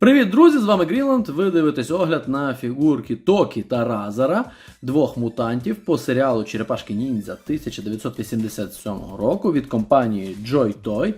Привіт, друзі! З вами Грінланд. Ви дивитесь огляд на фігурки Токі та Разара, двох мутантів по серіалу Черепашки Ніндзя 1987 року від компанії Joy Toy.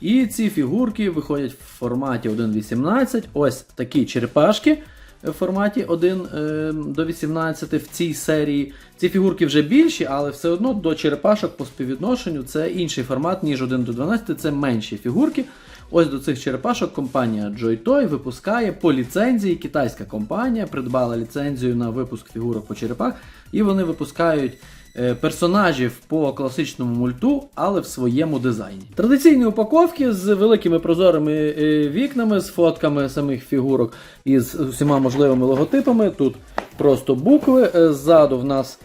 І ці фігурки виходять в форматі 1.18. Ось такі черепашки в форматі 1 е, до 18 в цій серії. Ці фігурки вже більші, але все одно до черепашок по співвідношенню це інший формат, ніж 1 до 12, це менші фігурки. Ось до цих черепашок компанія Joy-Toy випускає по ліцензії. Китайська компанія придбала ліцензію на випуск фігурок по черепах, і вони випускають е, персонажів по класичному мульту, але в своєму дизайні. Традиційні упаковки з великими прозорими е, вікнами, з фотками самих фігурок і з усіма можливими логотипами. Тут просто букви. Е, Ззаду в нас.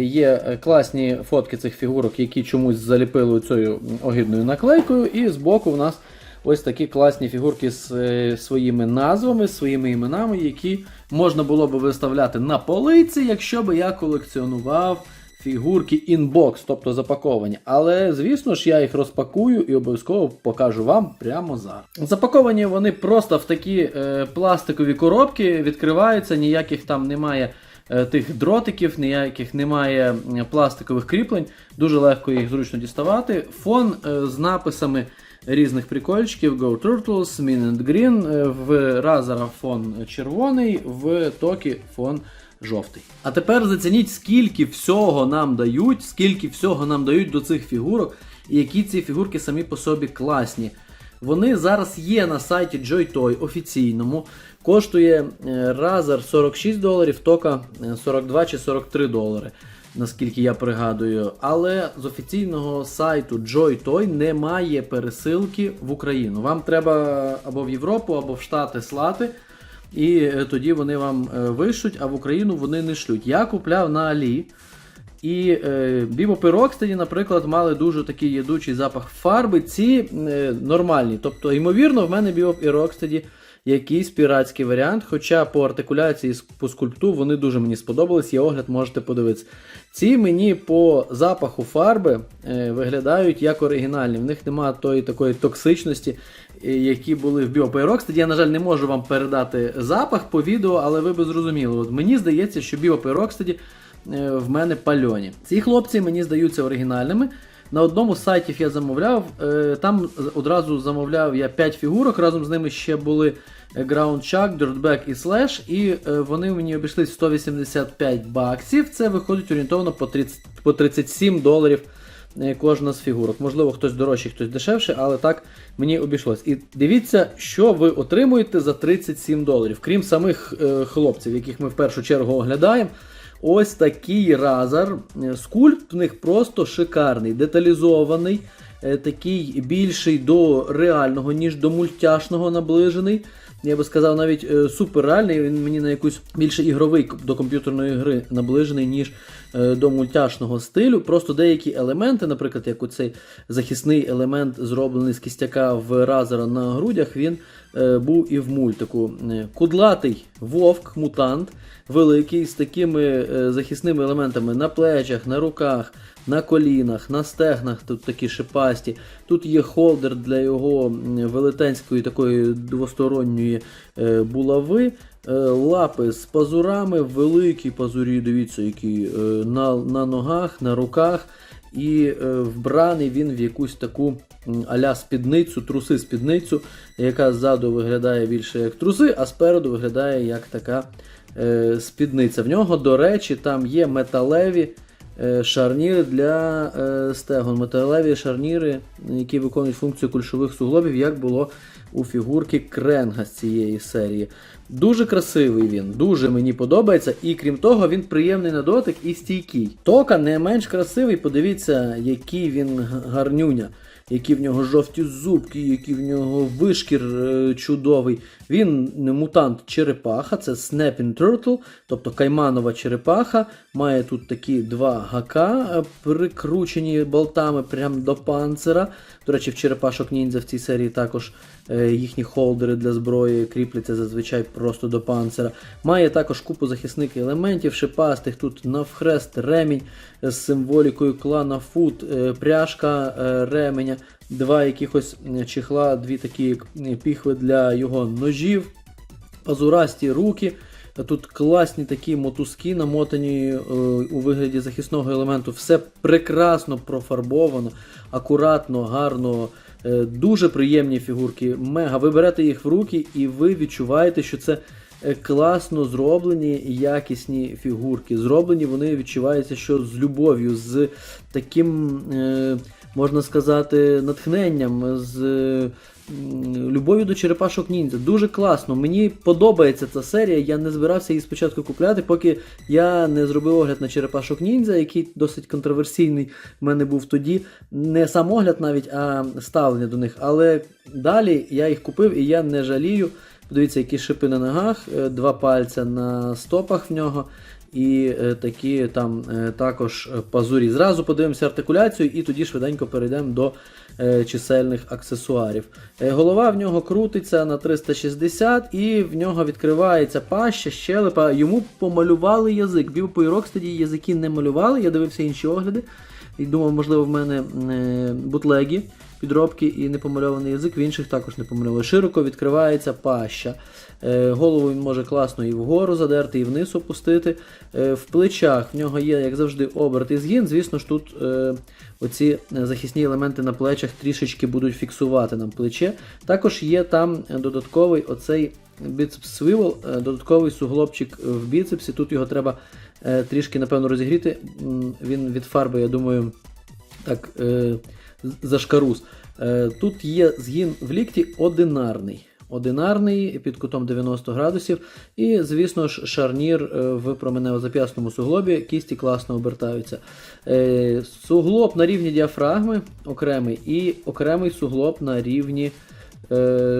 Є класні фотки цих фігурок, які чомусь заліпили цією огидною наклейкою, і збоку в нас ось такі класні фігурки з е, своїми назвами, своїми іменами, які можна було би виставляти на полиці, якщо би я колекціонував фігурки інбокс, тобто запаковані. Але, звісно ж, я їх розпакую і обов'язково покажу вам прямо зараз. Запаковані вони просто в такі е, пластикові коробки, відкриваються, ніяких там немає. е, Тих дротиків, ніяких немає пластикових кріплень, дуже легко їх зручно діставати. Фон е, з написами різних прикольчиків: Go Turtles, Mean and Green, е, в Разера фон червоний, в Токі фон жовтий. А тепер зацініть, скільки всього нам дають, скільки всього нам дають до цих фігурок, і які ці фігурки самі по собі класні. Вони зараз є на сайті JoyToy офіційному. Коштує е, Razer 46 доларів, Тока е, 42 чи 43 долари, наскільки я пригадую. Але з офіційного сайту JoyToy немає пересилки в Україну. Вам треба або в Європу, або в Штати слати. І е, тоді вони вам е, вишлють, а в Україну вони не шлють. Я купляв на Алі. І е, Bebop і наприклад, мали дуже такий ядучий запах фарби. Ці е, нормальні. Тобто, ймовірно, в мене Bebop і якийсь піратський варіант. Хоча по артикуляції по скульпту вони дуже мені сподобались. Є огляд, можете подивитися. Ці мені по запаху фарби е, виглядають як оригінальні. В них немає тої такої токсичності, е, які були в Bebop і Rocksteady. Я, на жаль, не можу вам передати запах по відео, але ви би зрозуміли. От мені здається, що Bebop і Rocksteady е, в мене пальоні. Ці хлопці мені здаються оригінальними. На одному з сайтів я замовляв, е, там одразу замовляв я 5 фігурок, разом з ними ще були е, Ground Chuck, Dirtbag і Slash, і е, вони мені обійшлись 185 баксів. Це виходить орієнтовно по 30, по 37 доларів кожна з фігурок. Можливо, хтось дорожчий, хтось дешевше, але так мені обійшлось. І дивіться, що ви отримуєте за 37 доларів. Крім самих хлопців, яких ми в першу чергу оглядаємо. Ось такий разер. Скульпт в них просто шикарний, деталізований, е, такий більший до реального, ніж до мультяшного наближений. Я би сказав, навіть е, суперреальний, він мені на якусь більше ігровий до комп'ютерної гри наближений, ніж е, до мультяшного стилю. Просто деякі елементи, наприклад, як оцей захисний елемент, зроблений з кістяка в разера на грудях, він був і в мультику. Кудлатий вовк, мутант, великий, з такими е, захисними елементами на плечах, на руках, на колінах, на стегнах, тут такі шипасті. Тут є холдер для його велетенської такої двосторонньої е, булави. Е, Лапи з пазурами, великі пазурі, дивіться, які на, на ногах, на руках. І вбраний він в якусь таку аля спідницю, труси спідницю, яка ззаду виглядає більше як труси, а спереду виглядає як така е, спідниця. В нього, до речі, там є металеві е, шарніри для е, стегон. Металеві шарніри, які виконують функцію кульшових суглобів, як було у фігурки Кренга з цієї серії. Дуже красивий він, дуже мені подобається, і крім того, він приємний на дотик і стійкий. Тока не менш красивий, подивіться, який він гарнюня. Які в нього жовті зубки, який в нього вишкір е, чудовий. Він мутант черепаха, це Snapping Turtle, тобто кайманова черепаха. Має тут такі два гака, е, прикручені болтами прямо до панцира. До речі, в черепашок ніндзя в цій серії також е, їхні холдери для зброї кріпляться зазвичай просто до панцира. Має також купу захисних елементів, шипастих, тут навхрест ремінь з символікою клана Фут, е, пряжка ременя, два якихось е, чехла, дві такі е, піхви для його ножів. пазурасті руки. Тут класні такі мотузки, намотані е, у вигляді захисного елементу. Все прекрасно профарбовано, акуратно, гарно. Е, дуже приємні фігурки. Мега. Ви берете їх в руки і ви відчуваєте, що це е, класно зроблені якісні фігурки. Зроблені вони відчуваються, що з любов'ю, з таким, е, можна сказати, натхненням, з е, любов'ю до черепашок ніндзя. Дуже класно. Мені подобається ця серія. Я не збирався її спочатку купляти, поки я не зробив огляд на черепашок ніндзя, який досить контроверсійний в мене був тоді. Не сам огляд навіть, а ставлення до них. Але далі я їх купив і я не жалію. Подивіться, які шипи на ногах, е, два пальця на стопах в нього. І е, такі там е, також пазурі. Зразу подивимося артикуляцію, і тоді швиденько перейдемо до чисельних аксесуарів. Голова в нього крутиться на 360, і в нього відкривається паща, щелепа. Йому помалювали язик. Бібо і Рокстеді язики не малювали. Я дивився інші огляди. І думав, можливо, в мене бутлегі, підробки і непомальований язик, в інших також не помальовано. Широко відкривається паща. Е, голову він може класно і вгору задерти, і вниз опустити. Е, в плечах в нього є, як завжди, оберт і згін. Звісно ж, тут е, оці захисні елементи на плечах трішечки будуть фіксувати нам плече. Також є там додатковий оцей біцепс свивол, додатковий суглобчик в біцепсі. Тут його треба трішки, напевно, розігріти. Він від фарби, я думаю, так зашкарус. Е, тут є згін в лікті одинарний. Одинарний під кутом 90 градусів. І, звісно ж, шарнір е, в променево-зап'ясному суглобі. Кісті класно обертаються. Е, суглоб на рівні діафрагми окремий, і окремий суглоб на рівні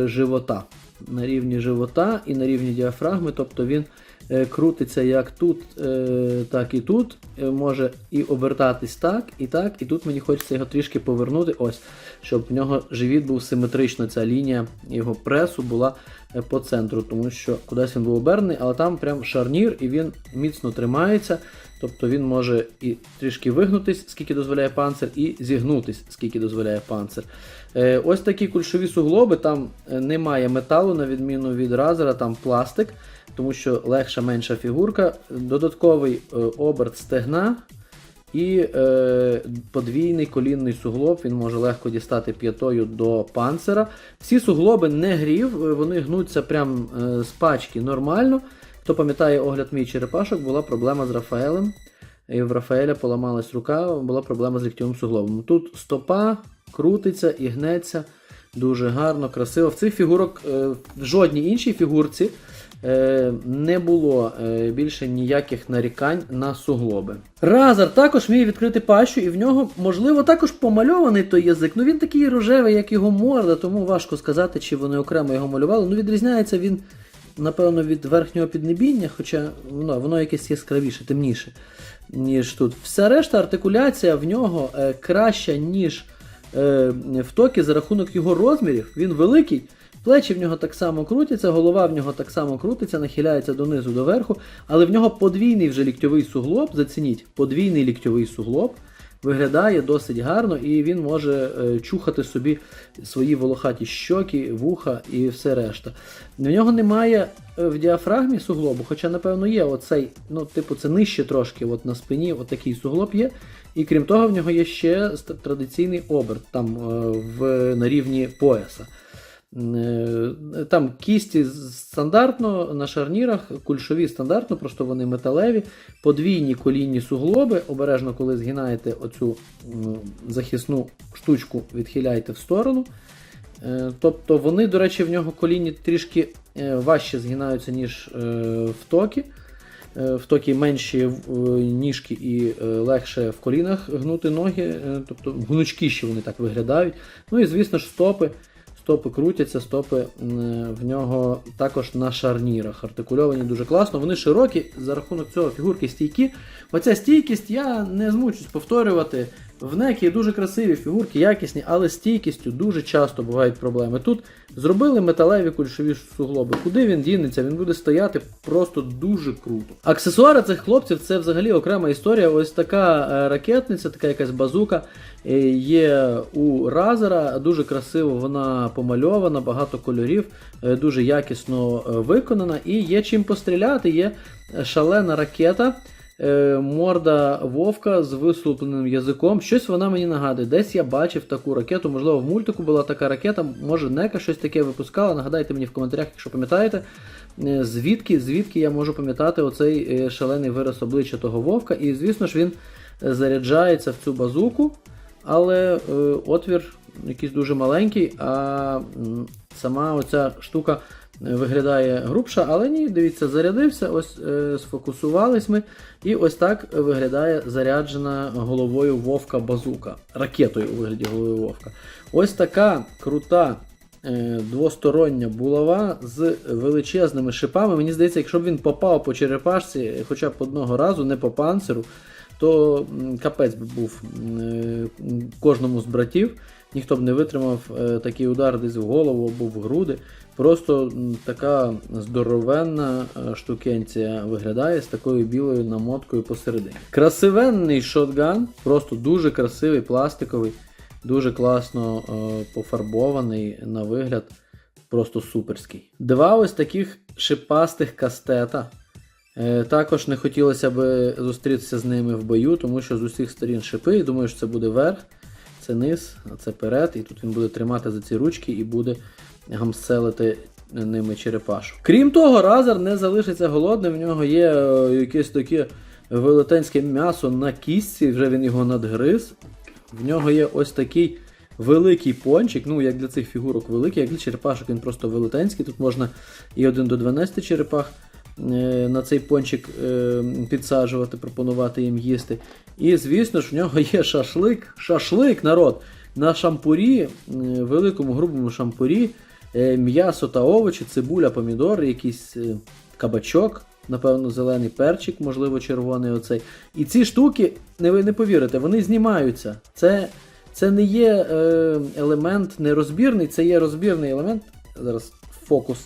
живота. На рівні живота і на рівні діафрагми, тобто він крутиться як тут, е, так і тут. Е, може і обертатись так, і так. І тут мені хочеться його трішки повернути, ось, щоб в нього живіт був симетрично. Ця лінія його пресу була е, по центру, тому що кудись він був обернений, але там прям шарнір і він міцно тримається. Тобто він може і трішки вигнутись, скільки дозволяє панцир, і зігнутись, скільки дозволяє панцир. Е, ось такі кульшові суглоби, там е, немає металу, на відміну від разера, там пластик, тому що легша менша фігурка. Додатковий е, оберт стегна і е, подвійний колінний суглоб. Він може легко дістати п'ятою до панцира. Всі суглоби не грів, е, вони гнуться прям е, з пачки нормально. Хто пам'ятає огляд мій черепашок, була проблема з Рафаелем. І в Рафаеля поламалась рука, була проблема з ліктьовим суглобом. Тут стопа крутиться і гнеться дуже гарно, красиво. В цих фігурок в жодній іншій фігурці не було е, більше ніяких нарікань на суглоби. Разер також вміє відкрити пащу, і в нього, можливо, також помальований той язик. Ну він такий рожевий, як його морда, тому важко сказати, чи вони окремо його малювали. Ну, відрізняється він напевно, від верхнього піднебіння, хоча воно, воно якесь яскравіше, темніше, ніж тут. Вся решта артикуляція в нього е, краща, ніж е, в токі за рахунок його розмірів. Він великий. Плечі в нього так само крутяться, голова в нього так само крутиться, нахиляється донизу до верху, але в нього подвійний вже ліктьовий суглоб. Зацініть, подвійний ліктьовий суглоб виглядає досить гарно, і він може е, чухати собі свої волохаті щоки, вуха і все решта. В нього немає е, в діафрагмі суглобу, хоча, напевно, є оцей, ну, типу, це нижче трошки, от на спині, от суглоб є. І крім того, в нього є ще традиційний оберт там е, в, на рівні пояса. Е, Там кісті стандартно на шарнірах, кульшові стандартно, просто вони металеві, подвійні колінні суглоби. Обережно, коли згинаєте оцю захисну штучку, відхиляйте в сторону. Е, Тобто вони, до речі, в нього колінні трішки е, важче згинаються, ніж в токі. В токі менші ніжки і легше в колінах гнути ноги, тобто гнучкіші вони так виглядають. Ну і звісно ж стопи. Стопи крутяться, стопи в нього також на шарнірах. Артикульовані дуже класно. Вони широкі, за рахунок цього фігурки стійкі. Оця стійкість я не змучусь повторювати. В некі дуже красиві фігурки, якісні, але з стійкістю дуже часто бувають проблеми. Тут зробили металеві кульшові суглоби. Куди він дінеться? Він буде стояти просто дуже круто. Аксесуари цих хлопців це взагалі окрема історія. Ось така е, ракетниця, така якась базука е, є у Разера. Дуже красиво вона помальована, багато кольорів, е, дуже якісно виконана. І є чим постріляти. Є шалена ракета. Е, Морда вовка з вислупленим язиком. Щось вона мені нагадує. Десь я бачив таку ракету. Можливо, в мультику була така ракета. Може, Нека щось таке випускала. Нагадайте мені в коментарях, якщо пам'ятаєте. Е, Звідки, звідки я можу пам'ятати оцей е, шалений вираз обличчя того вовка. І звісно ж він е, заряджається в цю базуку, але е, отвір якийсь дуже маленький, а сама оця штука виглядає грубша, але ні, дивіться, зарядився, ось е, сфокусувались ми, і ось так виглядає заряджена головою вовка базука, ракетою у вигляді голови вовка. Ось така крута е, двостороння булава з величезними шипами. Мені здається, якщо б він попав по черепашці хоча б одного разу, не по панциру, то капець би був е, кожному з братів. Ніхто б не витримав е, такий удар десь в голову або в груди. Просто така здоровенна е, штукенція виглядає з такою білою намоткою посередині. Красивенний шотган, просто дуже красивий, пластиковий, дуже класно е, пофарбований на вигляд, просто суперський. Два ось таких шипастих кастета. Е, Також не хотілося б зустрітися з ними в бою, тому що з усіх сторін шипи, і думаю, що це буде верх, це низ, а це перед, і тут він буде тримати за ці ручки і буде гамселити ними черепашу. Крім того, Разер не залишиться голодним, в нього є е, якесь таке велетенське м'ясо на кістці, вже він його надгриз. В нього є ось такий великий пончик, ну як для цих фігурок великий, як для черепашок він просто велетенський. Тут можна і 1 до 12 черепах е, на цей пончик е, підсаджувати, пропонувати їм їсти. І звісно ж, в нього є шашлик, шашлик, народ, на шампурі, великому грубому шампурі, м'ясо та овочі, цибуля, помідори, якийсь е, кабачок. Напевно, зелений перчик, можливо, червоний оцей. І ці штуки, не ви не повірите, вони знімаються. Це, це не є е, елемент нерозбірний, це є розбірний елемент. Зараз фокус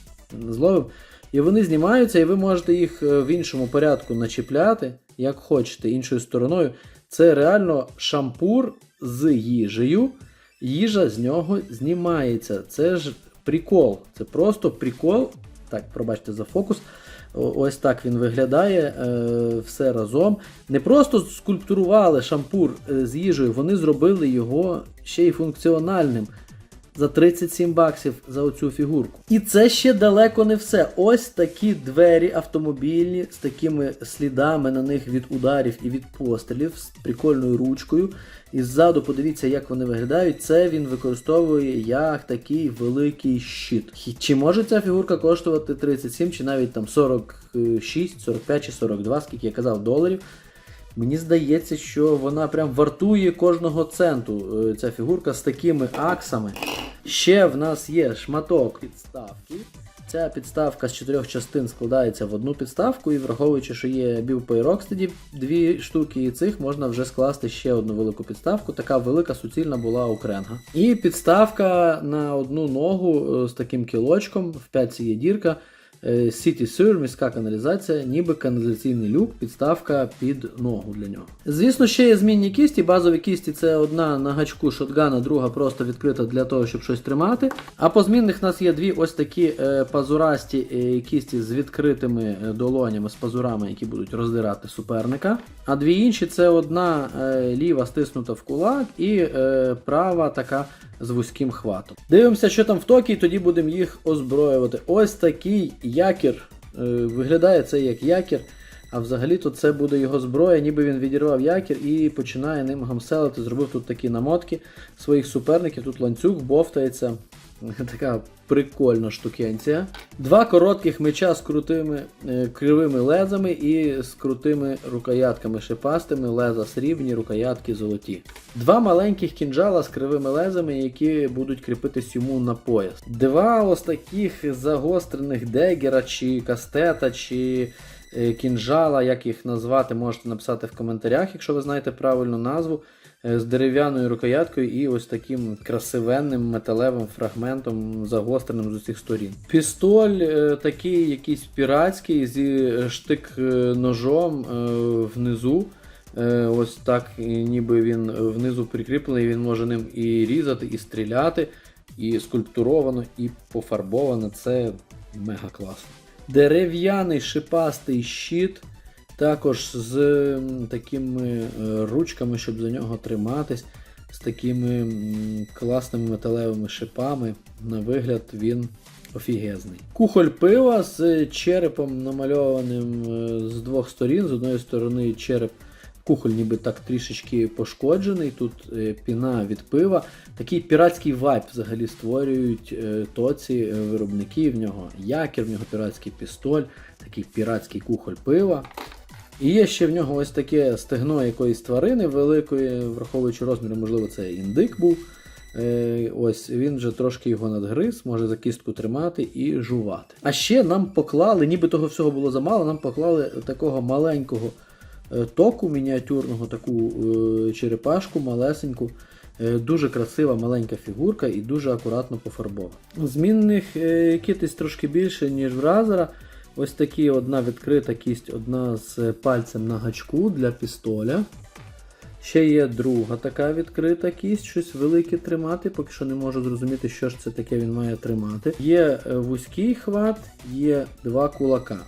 зловив. І вони знімаються, і ви можете їх е, в іншому порядку начіпляти, як хочете, іншою стороною. Це реально шампур з їжею. Їжа з нього знімається. Це ж прикол. Це просто прикол. Так, пробачте за фокус. Ось так він виглядає е, все разом. Не просто скульптурували шампур е, з їжею, вони зробили його ще й функціональним. За 37 баксів за оцю фігурку. І це ще далеко не все. Ось такі двері автомобільні з такими слідами на них від ударів і від пострілів з прикольною ручкою. І ззаду подивіться, як вони виглядають. Це він використовує як такий великий щит. Чи може ця фігурка коштувати 37, чи навіть там 46, 45 чи 42, скільки я казав, доларів. Мені здається, що вона прям вартує кожного центу. е, Ця фігурка з такими аксами. Ще в нас є шматок підставки. Ця підставка з чотирьох частин складається в одну підставку, і враховуючи, що є білпей Rocksteady, дві штуки і цих можна вже скласти ще одну велику підставку. Така велика суцільна була у кренга. І підставка на одну ногу е, з таким кілочком, в п'ятці є дірка. Е, City Sewer, міська каналізація, ніби каналізаційний люк, підставка під ногу для нього. Звісно, ще є змінні кісті. Базові кісті це одна на гачку шотгана, друга просто відкрита для того, щоб щось тримати. А по змінних в нас є дві ось такі е, пазурасті е, кісті з відкритими е, долонями, з пазурами, які будуть роздирати суперника. А дві інші це одна е, ліва стиснута в кулак і е, права така з вузьким хватом. Дивимося, що там в токі, і тоді будемо їх озброювати. Ось такий якір. Е, виглядає це як якір. А взагалі-то це буде його зброя, ніби він відірвав якір і починає ним гамселити. Зробив тут такі намотки своїх суперників. Тут ланцюг бовтається. Така прикольна штукенція. Два коротких меча з крутими е, кривими лезами і з крутими рукоятками шипастими, леза срібні, рукоятки золоті. Два маленьких кінжала з кривими лезами, які будуть кріпитись йому на пояс. Два ось таких загострених дегера, чи кастета, чи е, кінжала, як їх назвати, можете написати в коментарях, якщо ви знаєте правильну назву. Е, з дерев'яною рукояткою і ось таким красивенним металевим фрагментом, загостреним з усіх сторін. Пістоль е, такий якийсь піратський зі штик-ножом е, внизу. Ось так, ніби він внизу прикріплений, він може ним і різати, і стріляти, і скульптуровано, і пофарбовано. Це мега класно. Дерев'яний шипастий щит, також з такими е, ручками, щоб за нього триматись, з такими класними металевими шипами. На вигляд він офігезний. Кухоль пива з черепом намальованим е, з двох сторін. З одної сторони череп. Кухоль ніби так трішечки пошкоджений, тут е, піна від пива. Такий піратський вайб взагалі створюють тоці виробники. В нього якір, в нього піратський пістоль, такий піратський кухоль пива. І є ще в нього ось таке стегно якоїсь тварини великої, враховуючи розміри, можливо, це індик був. Е, ось він вже трошки його надгриз, може за кістку тримати і жувати. А ще нам поклали, ніби того всього було замало, нам поклали такого маленького е, току мініатюрного, таку е, черепашку малесеньку. Дуже красива маленька фігурка і дуже акуратно пофарбована. Змінних китиць трошки більше, ніж в Разера. Ось такі одна відкрита кість, одна з пальцем на гачку для пістоля. Ще є друга така відкрита кість, щось велике тримати, поки що не можу зрозуміти, що ж це таке він має тримати. Є е, вузький хват, є два кулака.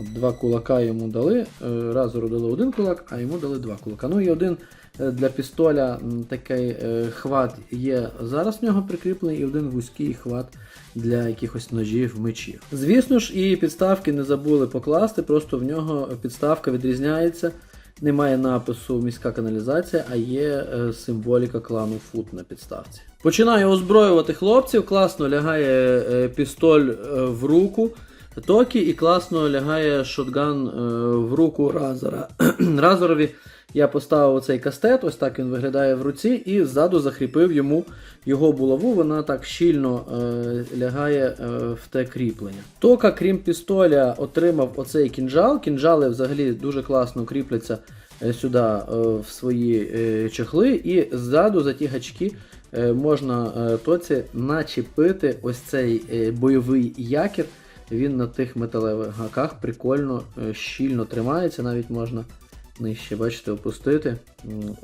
От два кулака йому дали. е, Разору дали один кулак, а йому дали два кулака. Ну і один для пістоля такий е, хват є зараз в нього прикріплений, і один вузький хват для якихось ножів, мечів. Звісно ж, і підставки не забули покласти, просто в нього підставка відрізняється. Немає напису міська каналізація, а є е, символіка клану Фут на підставці. Починаю озброювати хлопців, класно лягає е, пістоль е, в руку. Токі і класно лягає шотган е, в руку Разора. Разорові я поставив оцей кастет, ось так він виглядає в руці, і ззаду закріпив йому його булаву. Вона так щільно е, лягає е, в те кріплення. Тока, крім пістоля, отримав оцей кінжал. Кінжали взагалі дуже класно кріпляться сюди в свої чехли, і ззаду за ті гачки можна тоці начепити ось цей бойовий якір. Він на тих металевих гаках прикольно, е, щільно тримається, навіть можна нижче, бачите, опустити.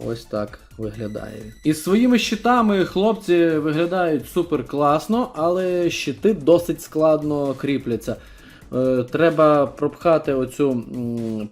Ось так виглядає. Із своїми щитами хлопці виглядають супер класно, але щити досить складно кріпляться. Е, Треба пропхати оцю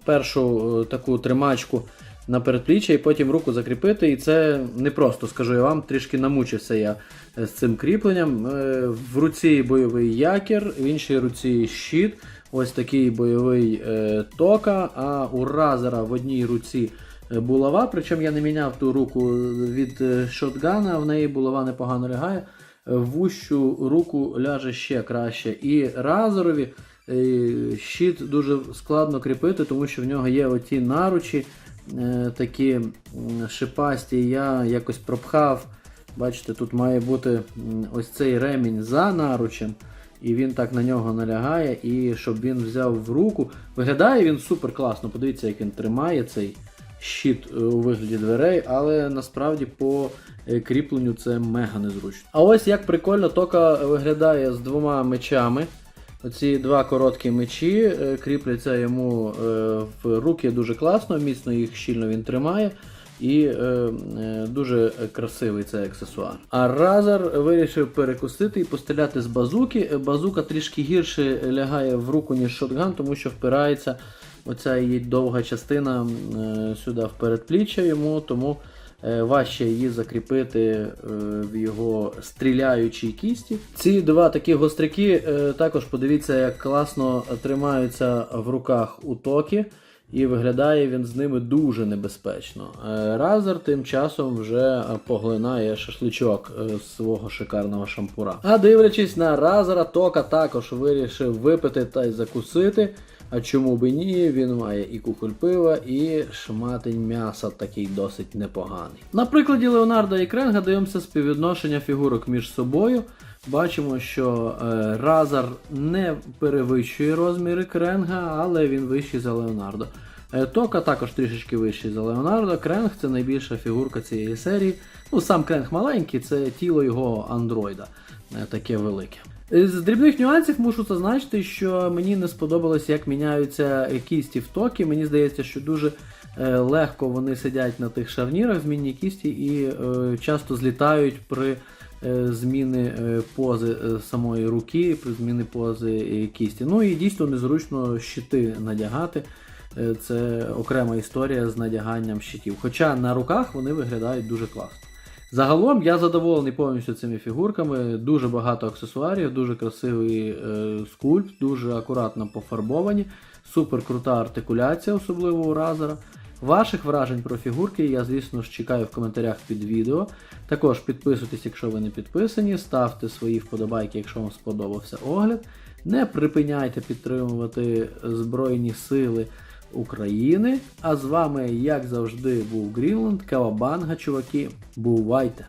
першу е, таку тримачку на передпліччя і потім руку закріпити. І це не просто, скажу я вам, трішки намучився я е, з цим кріпленням. Е, В руці бойовий якір, в іншій руці щит. Ось такий бойовий е, тока, а у Разера в одній руці булава. Причому я не міняв ту руку від шотгана, в неї булава непогано лягає. В вущу руку ляже ще краще. І Разерові е, щит дуже складно кріпити, тому що в нього є оті наручі такі шипасті. Я якось пропхав. Бачите, тут має бути ось цей ремінь за наручем. І він так на нього налягає, і щоб він взяв в руку. Виглядає він супер класно. Подивіться, як він тримає цей щит е, у вигляді дверей, але насправді по е, кріпленню це мега незручно. А ось як прикольно тока виглядає з двома мечами. Оці два короткі мечі е, кріпляться йому е, в руки дуже класно, міцно їх щільно він тримає. І е, е, дуже красивий цей аксесуар. А Разер вирішив перекусити і постріляти з базуки. Базука трішки гірше лягає в руку, ніж шотган, тому що впирається оця її довга частина е, сюди в передпліччя йому, тому важче її закріпити е, в його стріляючій кісті. Ці два такі гостряки е, також подивіться, як класно тримаються в руках у токі. І виглядає він з ними дуже небезпечно. Е, Разер тим часом вже е, поглинає шашличок е, з свого шикарного шампура. А дивлячись на Разера, Тока також вирішив випити та й закусити. А чому би ні? Він має і кухоль пива, і шматень м'яса такий досить непоганий. На прикладі Леонарда і Кренга дивимося співвідношення фігурок між собою. Бачимо, що е, Разар не перевищує розміри Кренга, але він вищий за Леонардо. Е, Тока також трішечки вищий за Леонардо. Кренг це найбільша фігурка цієї серії. Ну, сам Кренг маленький, це тіло його андроїда, е, таке велике. З дрібних нюансів мушу зазначити, що мені не сподобалось, як міняються кісті в токі. Мені здається, що дуже е, легко вони сидять на тих шарнірах змінні кісті і е, часто злітають при е, зміни пози самої руки, при зміни пози кісті. Ну і дійсно незручно щити надягати. Це окрема історія з надяганням щитів. Хоча на руках вони виглядають дуже класно. Загалом я задоволений повністю цими фігурками. Дуже багато аксесуарів, дуже красивий е, скульпт, дуже акуратно пофарбовані, супер крута артикуляція, особливо у Разера. Ваших вражень про фігурки я, звісно ж, чекаю в коментарях під відео. Також підписуйтесь, якщо ви не підписані, ставте свої вподобайки, якщо вам сподобався огляд. Не припиняйте підтримувати Збройні Сили України. А з вами, як завжди, був Грінланд, Кавабанга, чуваки. Бувайте!